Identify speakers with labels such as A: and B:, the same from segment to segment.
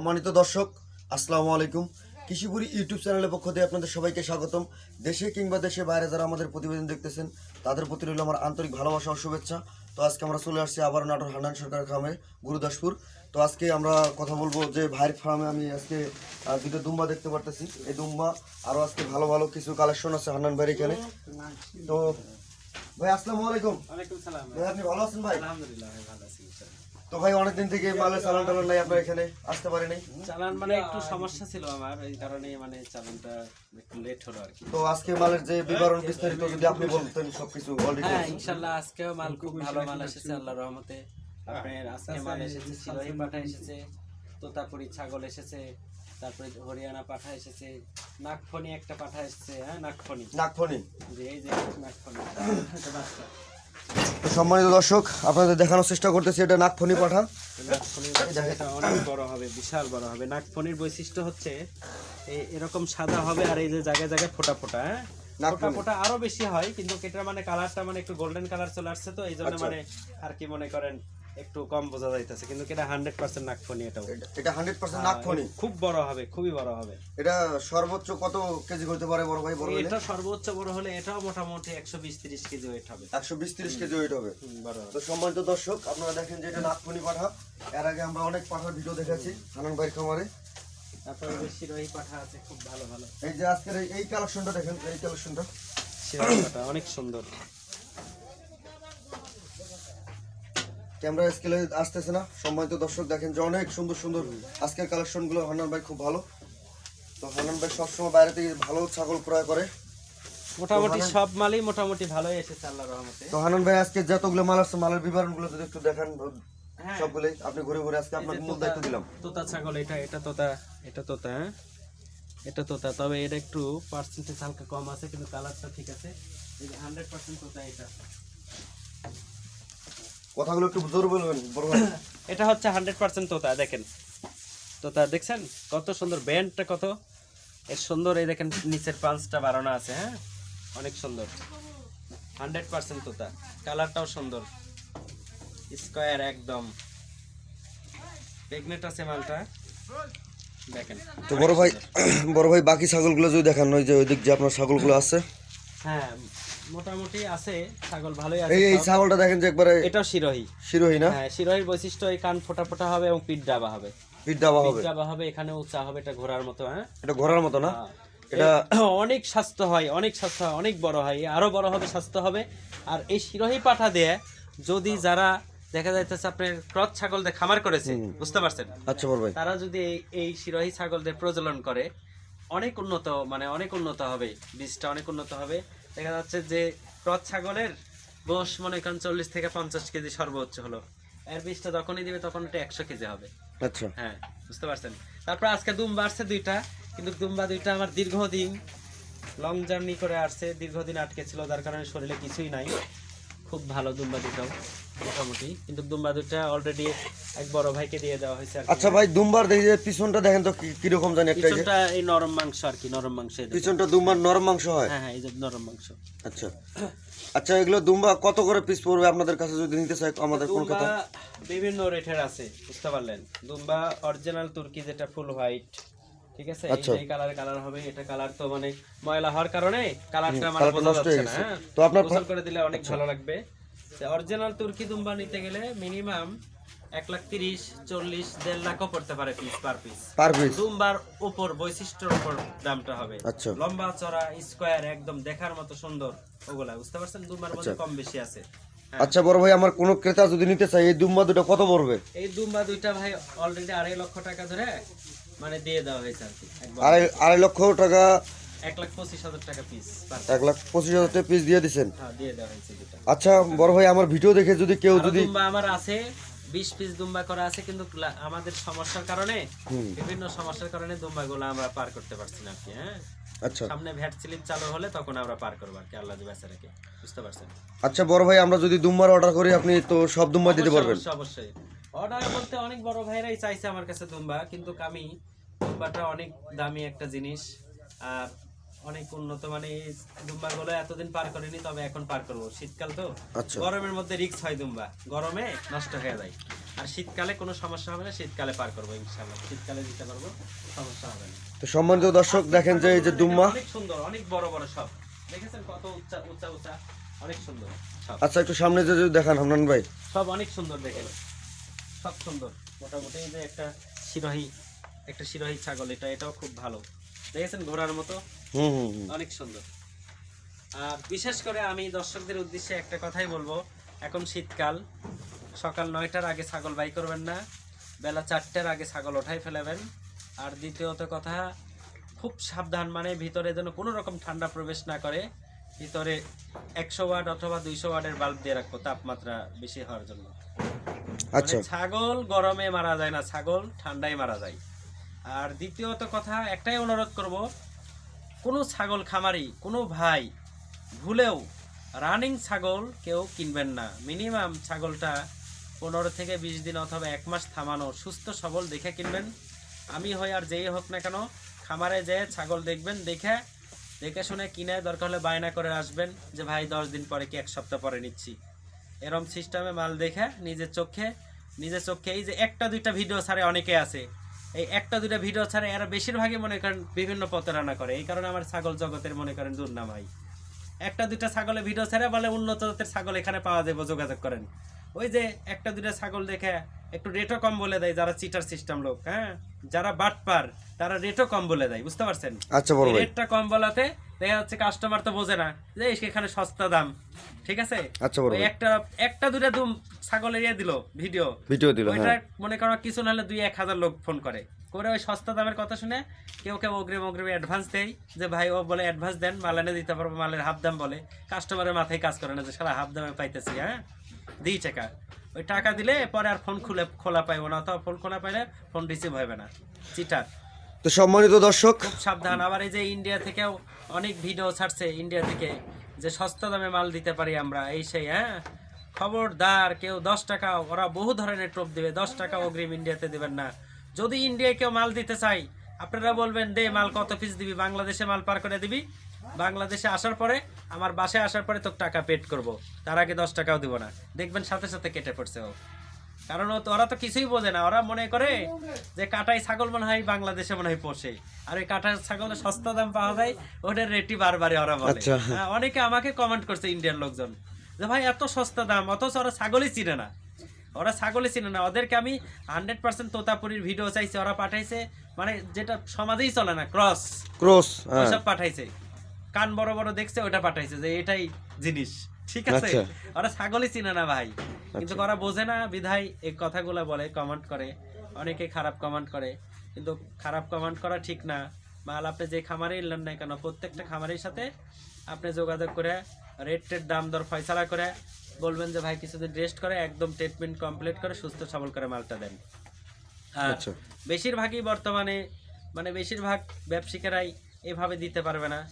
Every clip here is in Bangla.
A: সম্মানিত দর্শক, আসসালামু আলাইকুম। কৃষিপুরি ইউটিউব চ্যানেলের পক্ষ থেকে আপনাদের সবাইকে স্বাগতম। দেশে কিংবা দেশে বাইরে যারা আমাদের প্রতিবেদন দেখতেছেন, তাদের প্রতি রইল আমার আন্তরিক ভালোবাসা ও শুভেচ্ছা। তো আজকে আমরা চলে আসছি আবার নাটোর হান্নান সরকার গ্রামে গুরুদাসপুর। তো আজকে আমরা কথা বলব যে ভাইয়ের ফার্মে আমি আজকে দুটো দুম্বা দেখতে পারতেছি। এই দুম্বা আরও আজকে ভালো ভালো কিছু কালেকশন আছে হান্নান ভাইয়ের এখানে তো ভাই আসসালামু আলাইকুম।
B: ওয়ালাইকুম সালাম।
A: ভাই আপনি ভালো আছেন ভাই?
B: আলহামদুলিল্লাহ ভাই ভালো আছি
A: তো ভাই অনেকদিন থেকে মালের চালান টালান নাই আপনার এখানে আসতে পারেনি
B: চালান মানে একটু সমস্যা ছিল আমার এই কারণে মানে চালানটা একটু লেট হলো আর কি।
A: তো আজকে মালের যে বিবরণ বিস্তারিত যদি আপনি বলতেন সবকিছু অলরেডি
B: হ্যাঁ ইনশাল্লাহ আজকেও মাল খুব ভালো মাল এসেছে আল্লাহর রহমতে। আপনার আজকে মাল এসেছে সিরোহি পাঠা এসেছে তোতাপুরি ছাগল এসেছে তারপরে হরিয়ানা পাঠা এসেছে নাগফনি একটা পাঠা এসেছে হ্যাঁ নাগফনি
A: নাগফনি
B: যে এই যে বাচ্চা।
A: সম্মানিত দর্শক আপনাদের দেখানোর চেষ্টা করতেছি এটা নাগফনি পাঠা।
B: এটা অনেক বড় হবে বিশাল বড় হবে। নাগফনির বৈশিষ্ট্য হচ্ছে এরকম সাদা হবে আর এই যে জায়গায় জায়গায় ফোটা ফোটা হ্যাঁ? ফোটা আরও বেশি হয় কিন্তু এটা মানে কালারটা মানে একটু গোল্ডেন কালার চলে আসছে তো এই জন্য
A: আচ্ছা।
B: মানে আর কি মনে করেন একটু কম বোঝা যাইতেছে কিন্তু এটা হান্ড্রেড পার্সেন্ট এটাও?
A: এটা- এটা হান্ড্রেড পার্সেন্ট নাগফনি
B: খুব বড় হবে খুবই বড় হবে।
A: এটা সর্বোচ্চ কত কেজি করতে পারে বড় ভাই বড়
B: এটা সর্বোচ্চ বড় হলে এটাও মোটামুটি একশো বিশ তিরিশ কেজি ওয়েট হবে।
A: একশো বিশ তিরিশ কেজি ওয়েট হবে।
B: বড়
A: তো সম্মানিত দর্শক আপনারা দেখেন যে এটা নাকফনি পাঠা। এর আগে আমরা অনেক পাঠার ভিডিও দেখেছি হানান ভাইয়ের খামারে।
B: তারপরে শিরোহী পাঠা আছে খুব ভালো ভালো।
A: এই যে আজকের এই- এই কালেকশনটা দেখেন এই কালেকশনটা
B: শিরোহী পাঠা অনেক সুন্দর।
A: ক্যামেরা স্কেলে আসতেছে না। সম্মানিত দর্শক দেখেন যে অনেক সুন্দর সুন্দর আজকের কালেকশনগুলো হান্নান ভাই খুব ভালো। তো হান্নান ভাই সবসময় বাইরে থেকে ভালো ছাগল ক্রয় করে।
B: মোটামুটি সব মালই মোটামুটি ভালোই এসেছে আল্লাহর রহমতে।
A: তো হান্নান ভাই আজকে যতগুলো মাল আসছে মালের বিবরণগুলো যদি একটু দেখান
B: হ্যাঁ।
A: সবগুলোই আপনি ঘুরে ঘুরে আজকে আপনাকে মূল দায়িত্ব দিলাম।
B: তোতা ছাগল এটা এটা তোতা এটা তোতা হ্যাঁ? এটা তোতা তবে এটা একটু পার্সেন্টেজ হালকা কম আছে কিন্তু কালারটা ঠিক আছে। এই হান্ড্রেড পার্সেন্ট তোতা এটা।
A: কথাগুলো একটু জোর বলবেন ভাই।
B: এটা হচ্ছে হান্ড্রেড পার্সেন্ট তোতা দেখেন। তোতা দেখছেন? কত সুন্দর ব্যান্ডটা কত? এর সুন্দর এই দেখেন নিচের পাঁচটা বারোনা আছে হ্যাঁ? অনেক সুন্দর। হান্ড্রেড পার্সেন্ট তোতা। কালারটাও সুন্দর। স্কোয়ার একদম। প্রেগনেন্ট আছে মালটা। দেখেন
A: তো বড় ভাই বড় ভাই বাকি ছাগলগুলো যদি দেখান ওই যে ওই দিক যে আপনার ছাগলগুলো আছে।
B: হ্যাঁ মোটামুটি আছে ছাগল ভালোই আছে
A: এই ছাগলটা দেখেন যে একবারে
B: এটাও শিরোহী।
A: শিরোহী না?
B: হ্যাঁ শিরোহীর বৈশিষ্ট্য এই কান ফোটা ফোটা হবে এবং পিঠ ডাবা হবে।
A: পিঠ
B: পিঠ
A: হবে?
B: ডাবা হবে এখানে উঁচা হবে এটা ঘোড়ার মতো হ্যাঁ?
A: এটা ঘোরার মতো না?
B: এটা অনেক স্বাস্থ্য হয় অনেক স্বাস্থ্য হয় অনেক বড় হয় আরও বড় হবে স্বাস্থ্য হবে। আর এই শিরোহী পাঠা দিয়ে যদি যারা দেখা যাইতেছে আপনার ক্রস ছাগল দিয়ে খামার করেছে বুঝতে পারছেন?
A: আচ্ছা ভাই।
B: তারা যদি এই- এই শিরোহী ছাগলদের প্রজনন করে অনেক উন্নত মানে অনেক উন্নত হবে বীজটা অনেক উন্নত হবে। দেখা যাচ্ছে যে ক্রস ছাগলের গোশ মনে করেন চল্লিশ থেকে পঞ্চাশ কেজি সর্বোচ্চ হলো। এর বীজটা যখনই দিবে তখন এটা একশো কেজি হবে।
A: আচ্ছা।
B: হ্যাঁ বুঝতে পারছেন? তারপর আজকে দুম বাড়ছে দুইটা কিন্তু দুম্বা দুইটা আমার দীর্ঘদিন লং জার্নি করে আসছে। দীর্ঘদিন আটকে ছিল যার কারণে শরীরে কিছুই নাই। খুব ভালো দুম্বা দুটাও মোটামুটি। কিন্তু দুম্বা দুটা অলরেডি এক বড় ভাইকে দিয়ে দেওয়া হয়েছে
A: আচ্ছা ভাই দুম্বার দেখি যে পিছনটা দেখেন তো কি- কীরকম জানি একটা
B: পিছনটা এই নরম মাংস আর কি নরম মাংস
A: পিছনটা দুম্বার নরম মাংস হয়?
B: হ্যাঁ হ্যাঁ এই যে নরম মাংস।
A: আচ্ছা। আচ্ছা এগুলো দুম্বা কত করে পিস পড়বে আপনাদের কাছে যদি নিতে চাই আমাদের কোন কথা?
B: বিভিন্ন রেটের আছে বুঝতে পারলেন? দুম্বা অরিজিনাল তুর্কি যেটা ফুল হোয়াইট ঠিক আছে? এই
A: আচ্ছা।
B: কালার কালার হবে এটা কালার তো মানে ময়লা হওয়ার কারণে কালারটা মানে বোঝা যাচ্ছে না হ্যাঁ?
A: তো আপনার
B: করে দিলে অনেক ভালো লাগবে। অরিজিনাল তুর্কি দুম্বা নিতে গেলে মিনিমাম এক লাখ তিরিশ চল্লিশ দেড় লাখও পড়তে পারে piece per piece
A: per piece
B: দুম্বার উপর বৈশিষ্ট্যের উপর দামটা হবে।
A: আচ্ছা।
B: লম্বা চড়া স্কোয়ার একদম দেখার মতো সুন্দর ওগুলা। বুঝতে পারছেন? দুম্বার মধ্যে কম বেশি আছে। হ্যাঁ।
A: আচ্ছা বড় ভাই আমার কোনো ক্রেতা যদি নিতে চাই এই দুম্বা দুটো কত পড়বে?
B: এই দুম্বা দুইটা ভাই অলরেডি আড়াই লক্ষ টাকা ধরে মানে দিয়ে দেওয়া হয়েছে আর কি।
A: আড়াই আড়াই লক্ষ টাকা
B: এক লাখ পঁচিশ হাজার টাকা পিস
A: এক লাখ পঁচিশ হাজার টাকা পিস দিয়ে দিচ্ছেন
B: হ্যাঁ দিয়ে দেওয়া
A: আচ্ছা বড় ভাই আমার ভিডিও দেখে যদি কেউ যদি
B: আমার আছে বিশ পিস দুম্বা করা আছে কিন্তু আমাদের সমস্যার কারণে বিভিন্ন সমস্যার কারণে দুম্বা আমরা পার করতে পারছি না আর হ্যাঁ?
A: আচ্ছা।
B: সামনে ভ্যাট সিলিপ চালু হলে তখন আমরা পার করব আর কি আল্লাহ বুঝতে পারছেন?
A: আচ্ছা বড় ভাই আমরা যদি দুম্বার অর্ডার করি আপনি তো সব দুম্বা দিতে পারবেন।
B: অবশ্যই, অবশ্যই। অর্ডার বলতে অনেক বড় ভাইরাই চাইছে আমার কাছে দুম্বা কিন্তু আমি দুম্বাটা অনেক দামি একটা জিনিস আর অনেক উন্নত মানে এই দুম্বাগুলো এতদিন পার করিনি তবে এখন পার করব। শীতকাল তো?
A: আচ্ছা।
B: গরমের মধ্যে রিক্স হয় দুম্বা। গরমে নষ্ট হয়ে যায়। আর শীতকালে কোনো সমস্যা হবে না শীতকালে পার করব ইনশাল্লাহ শীতকালে দিতে পারব সমস্যা হবে না।
A: তো সম্মানিত দর্শক দেখেন যে এই যে দুম্মা
B: অনেক সুন্দর অনেক বড় বড় সব। দেখেছেন কত উচ্চা উচ্চা উচ্চা? অনেক সুন্দর
A: আচ্ছা একটু সামনে যে যদি দেখান হান্নান ভাই।
B: সব অনেক সুন্দর দেখেন। সব সুন্দর। মোটামুটি যে একটা শিরোহী একটা শিরোহী ছাগল এটা এটাও খুব ভালো। দেখেছেন ঘোড়ার মতো?
A: হুম হুম হুম।
B: অনেক সুন্দর। আর বিশেষ করে আমি দর্শকদের উদ্দেশ্যে একটা কথাই বলব। এখন শীতকাল। সকাল নয়টার আগে ছাগল বাই করবেন না। বেলা চারটার আগে ছাগল ওঠাই ফেলাবেন। আর দ্বিতীয়ত কথা খুব সাবধান মানে ভিতরে যেন কোনো রকম ঠান্ডা প্রবেশ না করে। ভিতরে একশো ওয়াট অথবা দুইশো ওয়াটের বাল্ব দিয়ে রাখব তাপমাত্রা বেশি হওয়ার জন্য।
A: আচ্ছা।
B: মানে ছাগল গরমে মারা যায় না ছাগল ঠান্ডায় মারা যায়। আর দ্বিতীয়ত কথা, একটাই অনুরোধ করব, কোনো ছাগল খামারি, কোনো ভাই ভুলেও রানিং ছাগল কেউ কিনবেন না। মিনিমাম ছাগলটা পনেরো থেকে বিশ দিন অথবা এক মাস থামানো, সুস্থ সবল দেখে কিনবেন। আমি হই আর যেই হোক না কেন, খামারে যেয়ে ছাগল দেখবেন, দেখে দেখে শুনে কিনে, দরকার হলে বায়না করে আসবেন যে, ভাই, দশ দিন পরে কি এক সপ্তাহ পরে নিচ্ছি? এরম সিস্টেমে মাল দেখে, নিজের চোখে নিজের চোখে এই যে একটা দুইটা ভিডিও ছাড়ে অনেকে আছে। এই একটা দুটা ভিডিও ছাড়া এরা বেশিরভাগই মনে করেন বিভিন্ন প্রতারণা করে। এই কারণে আমার ছাগল জগতের মনে করেন দুর্নাম হয়। একটা দুটা ছাগলের ভিডিও ছাড়া বলে উন্নত জাতের ছাগল এখানে পাওয়া যাবে যোগাযোগ করেন। ওই যে একটা দুটা ছাগল দেখে একটু রেটও কম বলে দেয় যারা চিটার সিস্টেম লোক হ্যাঁ? যারা বাটপার তারা রেটও কম বলে দেয় বুঝতে পারছেন?
A: আচ্ছা বড় ভাই।
B: রেটটা কম বলাতে দেখা যাচ্ছে কাস্টমার তো বোঝে না যে এখানে সস্তা দাম ঠিক আছে?
A: আচ্ছা বড়
B: একটা একটা দুইটা দুম ছাগলের ইয়ে দিল ভিডিও
A: ভিডিও দিল
B: ওইটা
A: হ্যাঁ।
B: মনে করো কিছু নাহলে দুই এক হাজার লোক ফোন করে। করে ওই সস্তা দামের কথা শুনে কেউ কেউ অগ্রিম অগ্রিম অ্যাডভান্স দেয় যে ভাই ও বলে অ্যাডভান্স দেন মাল এনে দিতে পারব মালের হাফ দাম বলে। কাস্টমারের মাথায় কাজ করে না যে সারা হাফ দামে পাইতেছি হ্যাঁ? দিই টাকা। ওই টাকা দিলে পরে আর ফোন খুলে খোলা পাইবো না অথবা ফোন খোলা পাইলে ফোন রিসিভ হবে না। চিটার।
A: তো সম্মানিত দর্শক
B: সাবধান। আবার এই যে ইন্ডিয়া থেকেও অনেক ভিডিও ছাড়ছে ইন্ডিয়া থেকে, যে সস্তা দামে মাল দিতে পারি আমরা। এই সেই হ্যাঁ? খবরদার, কেউ দশ টাকা, ওরা বহু ধরনের টোপ দিবে। দশ টাকা অগ্রিম ইন্ডিয়াতে দিবেন না। যদি ইন্ডিয়ায় কেউ মাল দিতে চাই, আপনারা বলবেন, দে, মাল কত পিস দিবি? বাংলাদেশে মাল পার করে দিবি? বাংলাদেশে আসার পরে, আমার বাসায় আসার পরে তোকে টাকা পেড করব। তার আগে দশ টাকাও দিব না। দেখবেন সাথে সাথে কেটে পড়ছে ও। কারণ ওরা তো কিছুই বোঝে না। ওরা মনে করে যে কাটাই ছাগল মনে হয় বাংলাদেশে মনে হয় পোষে। আর ওই কাটার ছাগলের সস্তা দাম পাওয়া যায় ওটার রেটই বারবারে ওরা বলে।
A: আচ্ছা।
B: হ্যাঁ, অনেকে আমাকে কমেন্ট করছে ইন্ডিয়ান লোকজন যে ভাই এত সস্তা দাম অথচ ওরা ছাগলই চিনে না। ওরা ছাগলই চিনে না। ওদেরকে আমি হান্ড্রেড পার্সেন্ট তোতাপুরির ভিডিও চাইছি ওরা পাঠাইছে মানে যেটা সমাজেই চলে না ক্রস
A: ক্রস হ্যাঁ।
B: ওইসব পাঠাইছে। কান বড় বড় দেখছে ওটা পাঠাইছে যে এটাই জিনিস। ঠিক আছে?
A: আচ্ছা।
B: ওরা ছাগলই চিনে না ভাই। কিন্তু ওরা বোঝে না বিধায় এই কথাগুলো বলে কমেন্ট করে। অনেকে খারাপ কমেন্ট করে। কিন্তু খারাপ কমেন্ট করা ঠিক না। মাল আপনি যে খামারে এলেন না কেন প্রত্যেকটা খামারের সাথে আপনি যোগাযোগ করে রেট টেট দাম দর ফয়সালা করে বলবেন যে ভাই কিছুদিন রেস্ট করে একদম ট্রিটমেন্ট কমপ্লিট করে সুস্থ সবল করে মালটা দেন। আর
A: আচ্ছা।
B: বেশিরভাগই বর্তমানে মানে বেশিরভাগ ব্যবসায়িকেরাই এভাবে দিতে পারবে না।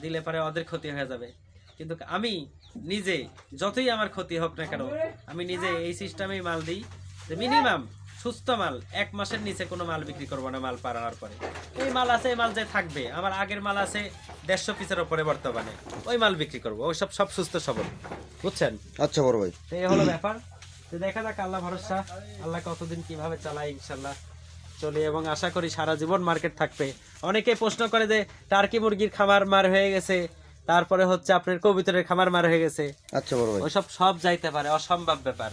B: দিলে পরে ওদের ক্ষতি হয়ে যাবে। কিন্তু আমি নিজে যতই আমার ক্ষতি হোক না কেন আমি নিজে এই সিস্টেমেই মাল দিই। যে মিনিমাম সুস্থ মাল এক মাসের নিচে কোনো মাল বিক্রি করব না মাল পার হওয়ার পরে। এই মাল আছে এই মাল যে থাকবে আমার আগের মাল আছে দেড়শো পিসের ওপরে বর্তমানে ওই মাল বিক্রি করব ওই সব সব সুস্থ সবল বুঝছেন?
A: আচ্ছা বড় ভাই।
B: এই হলো ব্যাপার। তো দেখা যাক আল্লাহ ভরসা আল্লাহ কতদিন কীভাবে চালায় ইনশাল্লাহ চলে এবং আশা করি সারা জীবন মার্কেট থাকবে। অনেকে প্রশ্ন করে যে টার্কি মুরগির খামার মার হয়ে গেছে তারপরে হচ্ছে আপনার কবিতরের খামার মার হয়ে গেছে।
A: আচ্ছা বড় ভাই।
B: ওইসব সব যাইতে পারে অসম্ভব ব্যাপার।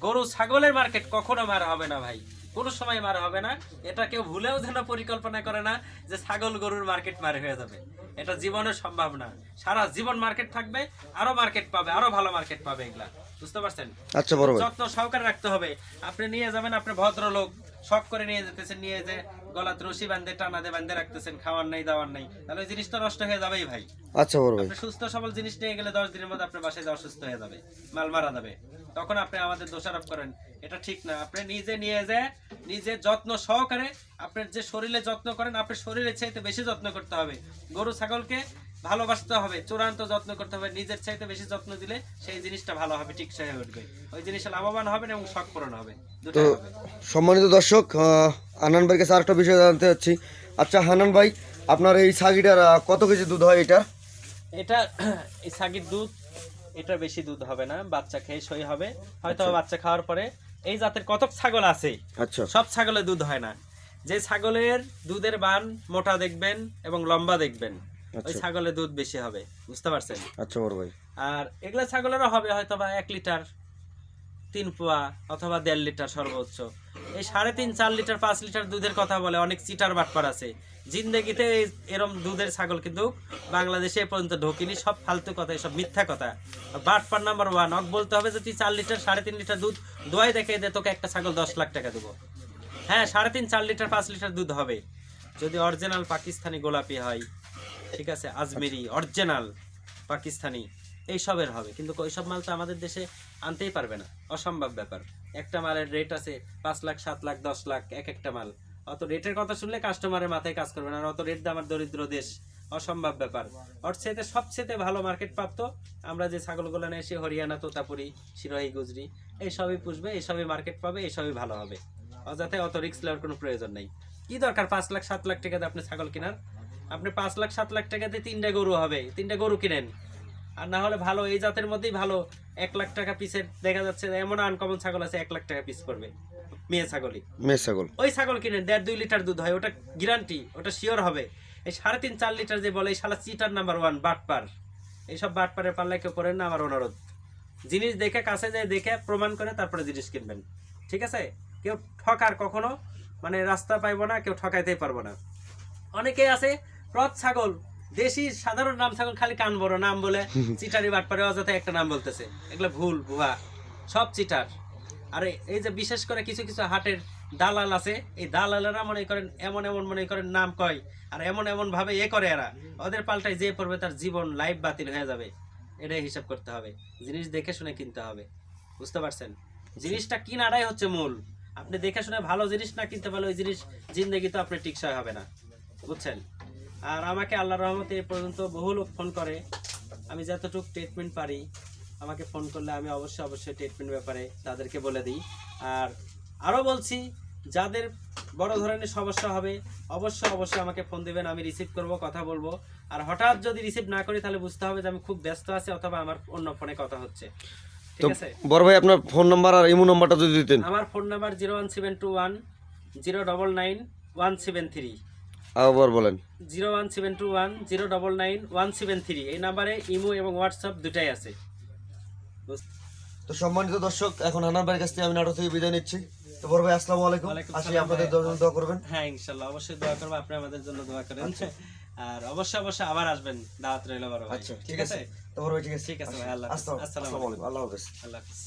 B: গরু ছাগলের মার্কেট কখনো মার হবে না ভাই। কোনো সময় মার হবে না। এটা কেউ ভুলেও যেন পরিকল্পনা করে না যে ছাগল গরুর মার্কেট মার হয়ে যাবে। এটা জীবনে সম্ভব না। সারা জীবন মার্কেট থাকবে আরও মার্কেট পাবে আরও ভালো মার্কেট পাবে এগুলা। বুঝতে পারছেন?
A: আচ্ছা বড় ভাই।
B: যত্ন সহকারে রাখতে হবে। আপনি নিয়ে যাবেন আপনি ভদ্রলোক। শখ করে নিয়ে যেতেছেন নিয়ে যে গলাত রশি বান্ধে টানাতে বান্ধে রাখতেছেন খাওয়ার নাই দাওয়ার নাই। তাহলে ওই জিনিসটা নষ্ট হয়ে যাবেই ভাই।
A: আচ্ছা বড় ভাই।
B: সুস্থ সবল জিনিস নিয়ে গেলে দশ দিনের মধ্যে আপনার বাসায় যাওয়া সুস্থ হয়ে যাবে মাল মারা যাবে। তখন আপনি আমাদের দোষারোপ করেন। এটা ঠিক না। আপনি নিজে নিয়ে যে নিজে যত্ন সহকারে আপনার যে শরীরে যত্ন করেন আপনার শরীরের চাইতে বেশি যত্ন করতে হবে। গরু ছাগলকে ভালোবাসতে হবে চূড়ান্ত যত্ন করতে হবে নিজের চাইতে বেশি যত্ন দিলে সেই জিনিসটা ভালো হবে ঠিক হয়ে উঠবে। ওই জিনিসটা লাভবান হবে এবং শখ পূরণ হবে
A: তো সম্মানিত দর্শক আহ, আনান ভাইয়ের কাছে আরেকটা বিষয় জানতে চাচ্ছি। আচ্ছা হানান ভাই আপনার এই ছাগিটার কত কেজি দুধ হয় এটা
B: এটা এই ছাগির দুধ এটা বেশি দুধ হবে না বাচ্চা খেয়ে সই হবে। হয়তো বাচ্চা খাওয়ার পরে এই জাতের কতক ছাগল আছে
A: আচ্ছা।
B: সব ছাগলে দুধ হয় না। যে ছাগলের দুধের বান মোটা দেখবেন এবং লম্বা দেখবেন। ওই
A: আচ্ছা
B: ছাগলের দুধ বেশি হবে বুঝতে পারছেন?
A: আচ্ছা বড় ভাই।
B: আর এগুলা ছাগলেরও হবে হয়তো বা এক লিটার তিন পোয়া অথবা দেড় লিটার সর্বোচ্চ। এই সাড়ে তিন চার লিটার পাঁচ লিটার দুধের কথা বলে অনেক চিটার বাটপার আছে। জিন্দেগিতে এরম দুধের ছাগল কিন্তু বাংলাদেশে এ পর্যন্ত ঢোকেনি সব ফালতু কথা এসব মিথ্যা কথা। বাটপার নাম্বার ওয়ান অক বলতে হবে যে তুই চার লিটার সাড়ে তিন লিটার দুধ দোয়াই দেখে দে তোকে একটা ছাগল দশ লাখ টাকা দেবো। হ্যাঁ সাড়ে তিন চার লিটার পাঁচ লিটার দুধ হবে। যদি অরিজিনাল পাকিস্তানি গোলাপি হয় ঠিক আছে আজমেরি অরিজিনাল পাকিস্তানি এইসবের হবে। কিন্তু ওইসব মাল তো আমাদের দেশে আনতেই পারবে না। অসম্ভব ব্যাপার। একটা মালের রেট আছে পাঁচ লাখ সাত লাখ দশ লাখ এক একটা মাল। অত রেটের কথা শুনলে কাস্টমারের মাথায় কাজ করবে না আর অত রেট আমার দরিদ্র দেশ অসম্ভব ব্যাপার। চেয়ে সবচেয়ে ভালো মার্কেট প্রাপ্ত আমরা যে ছাগলগুলো নিয়ে এসে হরিয়ানা তোতাপুরি সিরোহি গুজরি এইসবই পুষবে এইসবই মার্কেট পাবে এইসবই ভালো হবে। অযথায় অত রিস্ক নেওয়ার কোনো প্রয়োজন নেই। কি দরকার? পাঁচ লাখ সাত লাখ টাকা দিয়ে আপনি ছাগল কেনার? আপনি পাঁচ লাখ সাত লাখ টাকাতে তিনটা গরু হবে। তিনটা গরু কিনেন। আর না হলে ভালো এই জাতের মধ্যেই ভালো। এক লাখ টাকা পিসের দেখা যাচ্ছে এমন আনকমন ছাগল আছে এক লাখ টাকা পিস পড়বে মেয়ে ছাগলই।
A: মেয়ে ছাগল।
B: ওই ছাগল কিনেন দেড় দুই লিটার দুধ হয় ওটা গ্যারান্টি ওটা শিওর হবে। এই সাড়ে তিন চার লিটার যে বলে এই শালা চিটার নাম্বার ওয়ান বাটপার। এইসব বাটপারের পাল্লায় কেউ করেন না আমার অনুরোধ। জিনিস দেখে কাছে যায় দেখে প্রমাণ করে তারপরে জিনিস কিনবেন। ঠিক আছে? কেউ ঠকার কখনো মানে রাস্তা পাইবো না কেউ ঠকাইতেই পারব না। অনেকেই আছে রথ ছাগল দেশি সাধারণ নাম ছাগল খালি কান বড় নাম বলে চিটারি বাটপারে অযথা একটা নাম বলতেছে। এগুলো ভুল ভুয়া সব চিটার। আরে এই যে বিশেষ করে কিছু কিছু হাটের দালাল আছে এই দালালেরা মনে করেন এমন এমন মনে করেন নাম কয় আর এমন এমন ভাবে এ করে এরা। ওদের পাল্টায় যে পড়বে তার জীবন লাইফ বাতিল হয়ে যাবে। এটাই হিসাব করতে হবে। জিনিস দেখে শুনে কিনতে হবে। বুঝতে পারছেন? জিনিসটা কিনাটাই হচ্ছে মূল। আপনি দেখে শুনে ভালো জিনিস না কিনতে পারলে ওই জিনিস জিন্দগি তো আপনার টিকসই হবে না। বুঝছেন? আর আমাকে আল্লাহ রহমতে এ পর্যন্ত বহু লোক ফোন করে। আমি যতটুকু ট্রিটমেন্ট পারি আমাকে ফোন করলে আমি অবশ্যই অবশ্যই ট্রিটমেন্ট ব্যাপারে তাদেরকে বলে দিই। আর আরও বলছি যাদের বড় ধরনের সমস্যা হবে অবশ্যই অবশ্যই আমাকে ফোন দেবেন আমি রিসিভ করব কথা বলব। আর হঠাৎ যদি রিসিভ না করি তাহলে বুঝতে হবে যে আমি খুব ব্যস্ত আছি অথবা আমার অন্য ফোনে কথা হচ্ছে। ঠিক আছে?
A: বড় ভাই আপনার ফোন নাম্বার আর ইমো নাম্বারটা যদি দিতেন।
B: আমার phone number zero one seven two one zero double nine one seven three
A: আবার বলেন।
B: Zero one seven two one zero double nine one seven three. এই নাম্বারে ইমো এবং হোয়াটসঅ্যাপ দুটাই আছে।
A: তো সম্মানিত দর্শক এখন হানান ভাইয়ের কাছ থেকে আমি নাটক থেকে বিদায় নিচ্ছি। তো বড় ভাই আসসালামু আলাইকুম। আসি আপনাদের। জন্য দোয়া করবেন।
B: হ্যাঁ ইনশাল্লাহ। অবশ্যই দোয়া করব আপনি আমাদের জন্য দোয়া করেন। আর অবশ্যই অবশ্যই আবার আসবেন দাওয়াত রইল বড় ভাই।
A: আচ্ছা ঠিক আছে? তো বড় ভাই ঠিক আছে।
B: ঠিক আছে ভাই, আল্লাহ আসসালামু
A: আলাইকুম। আল্লাহ হাফেজ।
B: আল্লাহ হাফেজ।